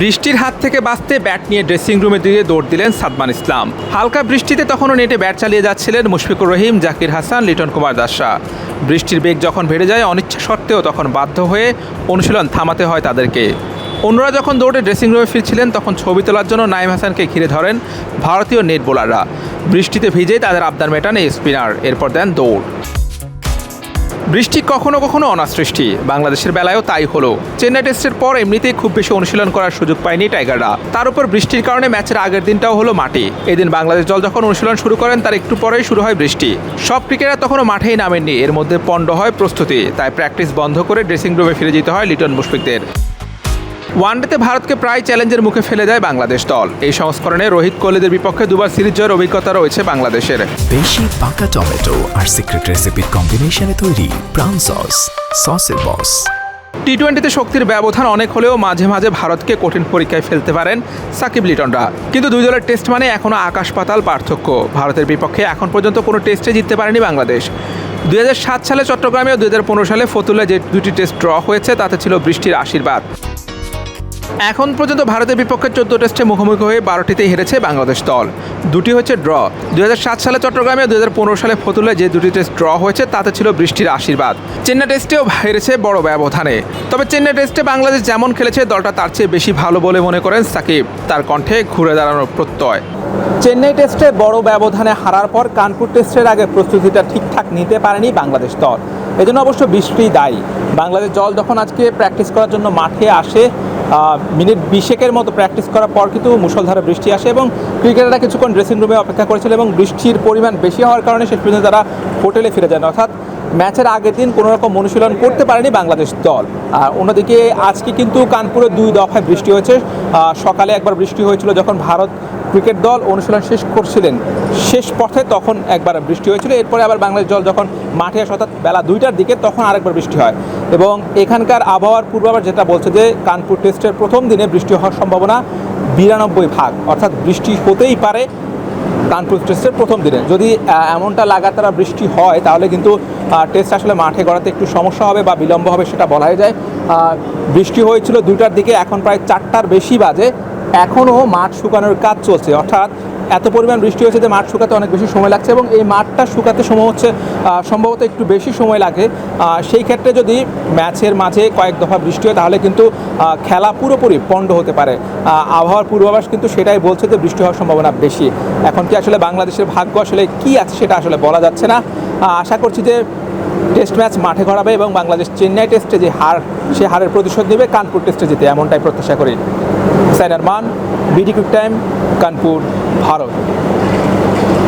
বৃষ্টির হাত থেকে বাঁচতে ব্যাট নিয়ে ড্রেসিং রুমের দিকে দৌড় দিলেন সাদমান ইসলাম। হালকা বৃষ্টিতে তখনও নেটে ব্যাট চালিয়ে যাচ্ছিলেন মুশফিকুর রহিম, জাকির হাসান, লিটন কুমার দাসরা। বৃষ্টির বেগ যখন বেড়ে যায়, অনিচ্ছা সত্ত্বেও তখন বাধ্য হয়ে অনুশীলন থামাতে হয় তাদেরকে। অন্যরা যখন দৌড়ে ড্রেসিং রুমে ফিরছিলেন, তখন ছবি তোলার জন্য নাইম হাসানকে ঘিরে ধরেন ভারতীয় নেট বোলাররা। বৃষ্টিতে ভিজেই তাদের আবদার মেটান এই স্পিনার, এরপর দেন দৌড়। বৃষ্টি কখনো কখনো অনাসৃষ্টি। বাংলাদেশের বেলায়ও তাই হলো। চেন্নাই টেস্টের পর এমনিতেই খুব বেশি অনুশীলন করার সুযোগ পায়নি টাইগাররা। তার উপর বৃষ্টির কারণে ম্যাচের আগের দিনটাও হলো মাটি। এদিন বাংলাদেশ দল যখন অনুশীলন শুরু করেন, তার একটু পরেই শুরু হয় বৃষ্টি। সব ক্রিকেটার তখনও মাঠেই নামেননি। এর মধ্যে পণ্ড হয় প্রস্তুতি। তাই প্র্যাকটিস বন্ধ করে ড্রেসিং রুমে ফিরে যেতে হয় লিটন মুশফিকদের। ওয়ানডেতে ভারতকে প্রায় চ্যালেঞ্জের মুখে ফেলে দেয় বাংলাদেশ দল। এই সংস্করণে রোহিত কোহলিদের বিপক্ষে দুবার সিরিজ জয়ের অভিজ্ঞতা রয়েছে বাংলাদেশের। বেশি পাকা টমেটো আর সিক্রেট রেসিপির কম্বিনেশনে তৈরি প্রাণ সস সসের বস। টি টোয়েন্টিতে শক্তির ব্যবধান অনেক হলেও মাঝে মাঝে ভারতকে কঠিন পরীক্ষায় ফেলতে পারেন সাকিব লিটনরা। কিন্তু দুই দলের টেস্ট মানে এখনও আকাশ পাতাল পার্থক্য। ভারতের বিপক্ষে এখন পর্যন্ত কোনো টেস্টে জিততে পারেনি বাংলাদেশ। দুই হাজার সাত সালে চট্টগ্রামে ও দুই হাজার পনেরো সালে ফতুল্লা যে দুটি টেস্ট ড্র হয়েছে তাতে ছিল বৃষ্টির আশীর্বাদ। এখন পর্যন্ত ভারতের বিপক্ষে চোদ্দ টেস্টে মুখোমুখি হয়ে বারোটিতেই হেরেছে বাংলাদেশ দল। দুটি হচ্ছে ড্র। দুই হাজার সাত সালে চট্টগ্রামে দু হাজার পনেরো সালে ফতুলে যে দুটি টেস্ট ড্র হয়েছে, তাতে ছিল বৃষ্টির আশীর্বাদ। চেন্নাই টেস্টেও হেরেছে বড় ব্যবধানে। তবে চেন্নাই টেস্টে বাংলাদেশ যেমন খেলেছে, দলটা তার চেয়ে বেশি ভালো বলে মনে করেন সাকিব। তার কণ্ঠে ঘুরে দাঁড়ানোর প্রত্যয়। চেন্নাই টেস্টে বড় ব্যবধানে হারার পর কানপুর টেস্টের আগে প্রস্তুতিটা ঠিকঠাক নিতে পারেনি বাংলাদেশ দল। এজন্য অবশ্য বৃষ্টি দায়ী। বাংলাদেশ দল যখন আজকে প্র্যাকটিস করার জন্য মাঠে আসে মিনিট বিশেকের মতো প্র্যাকটিস করার পর কিন্তু মুসলধারে বৃষ্টি আসে এবং ক্রিকেটাররা কিছুক্ষণ ড্রেসিং রুমে অপেক্ষা করেছিল এবং বৃষ্টির পরিমাণ বেশি হওয়ার কারণে শেষ পর্যন্ত তারা হোটেলে ফিরে যান। অর্থাৎ ম্যাচের আগের দিন কোনো রকম অনুশীলন করতে পারেনি বাংলাদেশ দল। আর অন্যদিকে আজকে কিন্তু কানপুরে দুই দফায় বৃষ্টি হয়েছে। সকালে একবার বৃষ্টি হয়েছিল যখন ভারত ক্রিকেট দল অনুশীলন শেষ করছিলেন শেষ পথে তখন একবার বৃষ্টি হয়েছিল। এরপরে আবার বাংলাদেশ দল যখন মাঠে আসে, অর্থাৎ বেলা দুইটার দিকে তখন আরেকবার বৃষ্টি হয়। এবং এখানকার আবহাওয়ার পূর্বাভাস যেটা বলছে যে, কানপুর টেস্টের প্রথম দিনে বৃষ্টি হওয়ার সম্ভাবনা বিরানব্বই ভাগ। অর্থাৎ বৃষ্টি হতেই পারে কানপুর টেস্টের প্রথম দিনে। যদি এমনটা লাগাতার বৃষ্টি হয়, তাহলে কিন্তু টেস্ট আসলে মাঠে গড়াতে একটু সমস্যা হবে বা বিলম্ব হবে সেটা বলাই যায়। বৃষ্টি হয়েছিল দুইটার দিকে, এখন প্রায় চারটার বেশি বাজে। এখনও মাঠ শুকানোর কাজ চলছে। অর্থাৎ এত পরিমাণ বৃষ্টি হয়েছে যে মাঠ শুকাতে অনেক বেশি সময় লাগছে এবং এই মাঠটা শুকাতে সময় হচ্ছে সম্ভবত একটু বেশি সময় লাগে। সেই ক্ষেত্রে যদি ম্যাচের মাঝে কয়েক দফা বৃষ্টি হয়, তাহলে কিন্তু খেলা পুরোপুরি পণ্ড হতে পারে। আবহাওয়ার পূর্বাভাস কিন্তু সেটাই বলছে যে বৃষ্টি হওয়ার সম্ভাবনা বেশি। এখন কি আসলে বাংলাদেশের ভাগ্য আসলে কি আছে সেটা আসলে বলা যাচ্ছে না। আশা করছি যে টেস্ট ম্যাচ মাঠে গড়াবে এবং বাংলাদেশ চেন্নাই টেস্টে যে হার, সে হারের প্রতিশোধ নেবে, কানপুর টেস্টে জিতে, এমনটাই প্রত্যাশা করি। সাইনার মান, BD quick time, Kanpur. Bharat.